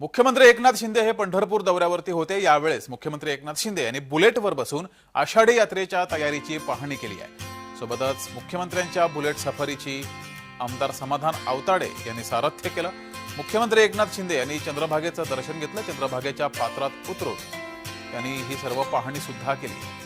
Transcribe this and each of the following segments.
मुख्यमंत्री एकनाथ शिंदे हे पंढरपूर दौऱ्यावरती होते. यावेळेस मुख्यमंत्री एकनाथ शिंदे यांनी बुलेटवर बसून आषाढी यात्रेच्या तयारीची पाहणी केली आहे. सोबतच मुख्यमंत्र्यांच्या बुलेट सफारीची आमदार समाधान आवताडे यांनी सारथ्य केलं. मुख्यमंत्री एकनाथ शिंदे यांनी चंद्रभागेचं दर्शन घेतलं. चंद्रभागेच्या पात्रात उतरून त्यांनी ही सर्व पाहणी सुद्धा केली.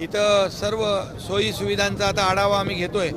इथं सर्व सोयी सुविधांचा आता आढावा आम्ही घेतोय.